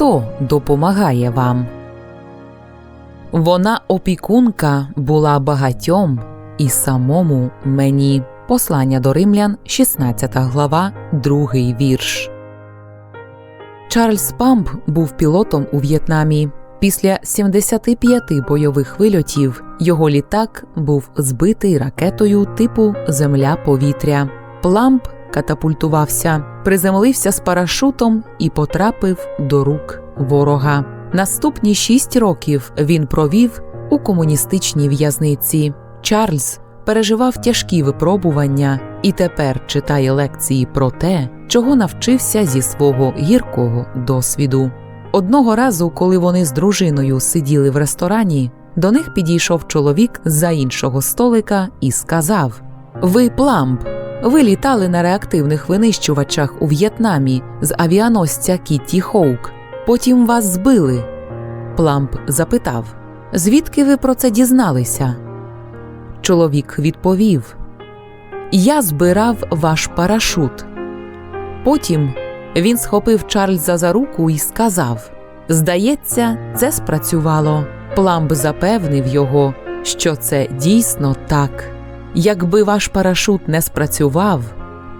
Хто допомагає вам? Вона опікунка була багатьом і самому мені. Послання до римлян, 16 глава, 2 вірш. Чарльз Памп був пілотом у В'єтнамі. Після 75 бойових вильотів його літак був збитий ракетою типу Земля-повітря. Пламп катапультувався, приземлився з парашутом і потрапив до рук ворога. Наступні шість років він провів у комуністичній в'язниці. Чарльз переживав тяжкі випробування і тепер читає лекції про те, чого навчився зі свого гіркого досвіду. Одного разу, коли вони з дружиною сиділи в ресторані, до них підійшов чоловік з-за іншого столика і сказав: Ви пламп, ви літали на реактивних винищувачах у В'єтнамі з авіаносця Кітті Хоук. Потім вас збили. Пламп запитав: Звідки ви про це дізналися? Чоловік відповів: Я збирав ваш парашут. Потім він схопив Чарльза за руку і сказав: Здається, це спрацювало. Пламб запевнив його, що це дійсно так. Якби ваш парашут не спрацював,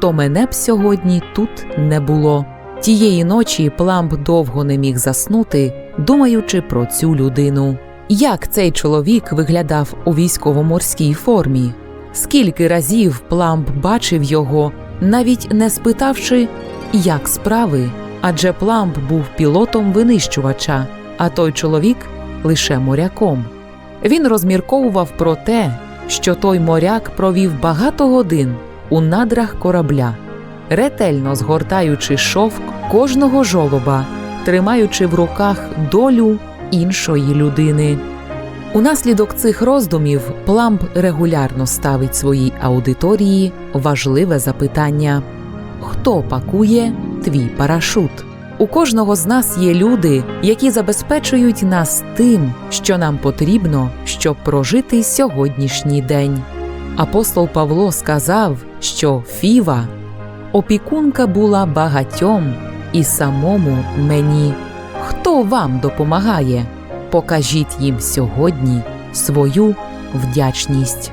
то мене б сьогодні тут не було. Тієї ночі Пламб довго не міг заснути, думаючи про цю людину. Як цей чоловік виглядав у військово-морській формі? Скільки разів Пламб бачив його, навіть не спитавши, як справи, адже Пламб був пілотом винищувача, а той чоловік лише моряком. Він розмірковував про те, що той моряк провів багато годин у надрах корабля, ретельно згортаючи шовк кожного жолоба, тримаючи в руках долю іншої людини. Унаслідок цих роздумів Пламб регулярно ставить своїй аудиторії важливе запитання: хто пакує твій парашут? У кожного з нас є люди, які забезпечують нас тим, що нам потрібно, щоб прожити сьогоднішній день. Апостол Павло сказав, що Фіва опікунка була багатьом і самому мені. Хто вам допомагає? Покажіть їм сьогодні свою вдячність.